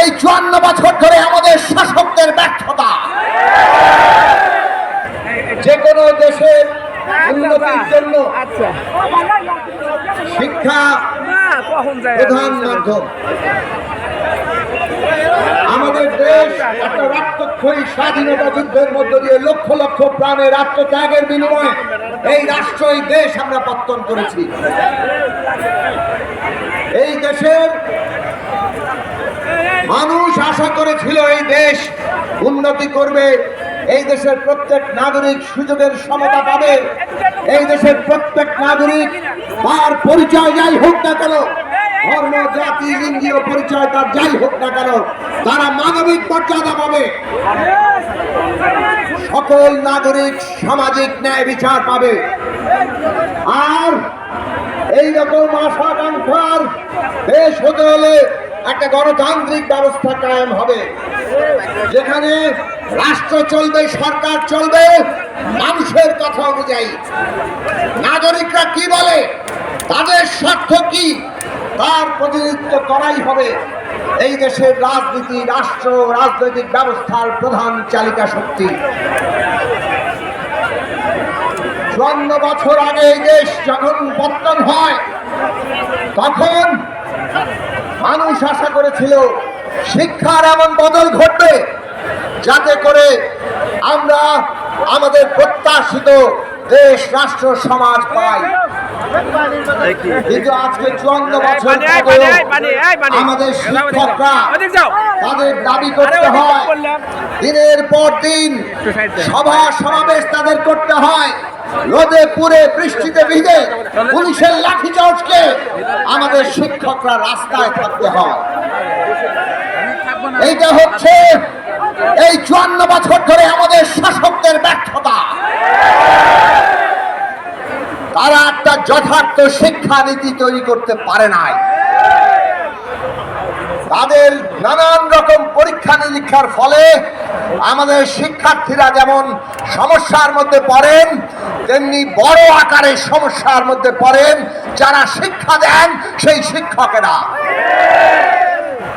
এই চুয়ান্ন বছর ধরে আমাদের শাসকদের ব্যর্থতা। যে কোনো দেশের উন্নতির জন্য আচ্ছা। শিক্ষা প্রধান মাধ্যম। আমাদের দেশ একটা রক্তক্ষয়ী স্বাধীনতা যুদ্ধের মধ্য দিয়ে লক্ষ লক্ষ প্রাণের আত্মত্যাগের বিনিময়ে এই রাষ্ট্র এই দেশ আমরা পত্তন করেছি। এই দেশের মানুষ আশা করেছিল এই দেশ উন্নতি করবে, এই দেশের প্রত্যেক নাগরিক সুযোগের সমতা পাবে, এই দেশের প্রত্যেক নাগরিক তার পরিচয় যাই হোক না কেন, ধর্ম, জাতি, লিঙ্গীয় পরিচয় তার যাই হোক না কেন, তারা মানবিক মর্যাদা পাবে। সকল নাগরিক সামাজিক ন্যায় বিচার পাবে। আর এই রকম আশা আকাঙ্ক্ষার দেশ হতে হলে একটা গণতান্ত্রিক ব্যবস্থা কায়েম হবে। যেখানে রাষ্ট্র চলবে, সরকার চলবে, মানুষের কথা অনুযায়ী। নাগরিকরা কি বলে? তাদের স্বার্থ কি? তার প্রতিনিধিত্ব করাই হবে। এই দেশের রাজনীতি, রাষ্ট্র, রাজনৈতিক ব্যবস্থার প্রধান চালিকা শক্তি। চুয়ান্ন বছর আগে এই দেশ যখন পত্তন হয়, তখন মানুষ আশা করেছিল শিক্ষার এমন বদল ঘটবে যাতে করে আমরা আমাদের প্রত্যাশিত দেশ রাষ্ট্র সমাজ পাই কিন্তু আজকে চুয়ান্ন বছর। আমাদের শিক্ষকরা তাদের দাবি করতে হয়। দিনের পর দেন। সভা সমাবেশ তাদের করতে হয় রোদে পুরে বৃষ্টিতে ভিজে পুলিশের লাঠি চার্জকে আমাদের শিক্ষকরা রাস্তায় থাকতে হয়। এইটা হচ্ছে এই চুয়ান্ন বছর ধরে আমাদের শাসকদের ব্যর্থতা। তারা একটা যথার্থ শিক্ষানীতি তৈরি করতে পারে নাই। তাদের নানান রকম পরীক্ষা নিরীক্ষার ফলে আমাদের শিক্ষার্থীরা যেমন সমস্যার মধ্যে পড়েন তেমনি বড় আকারে সমস্যার মধ্যে পড়েন যারা শিক্ষা দেন সেই শিক্ষকেরা।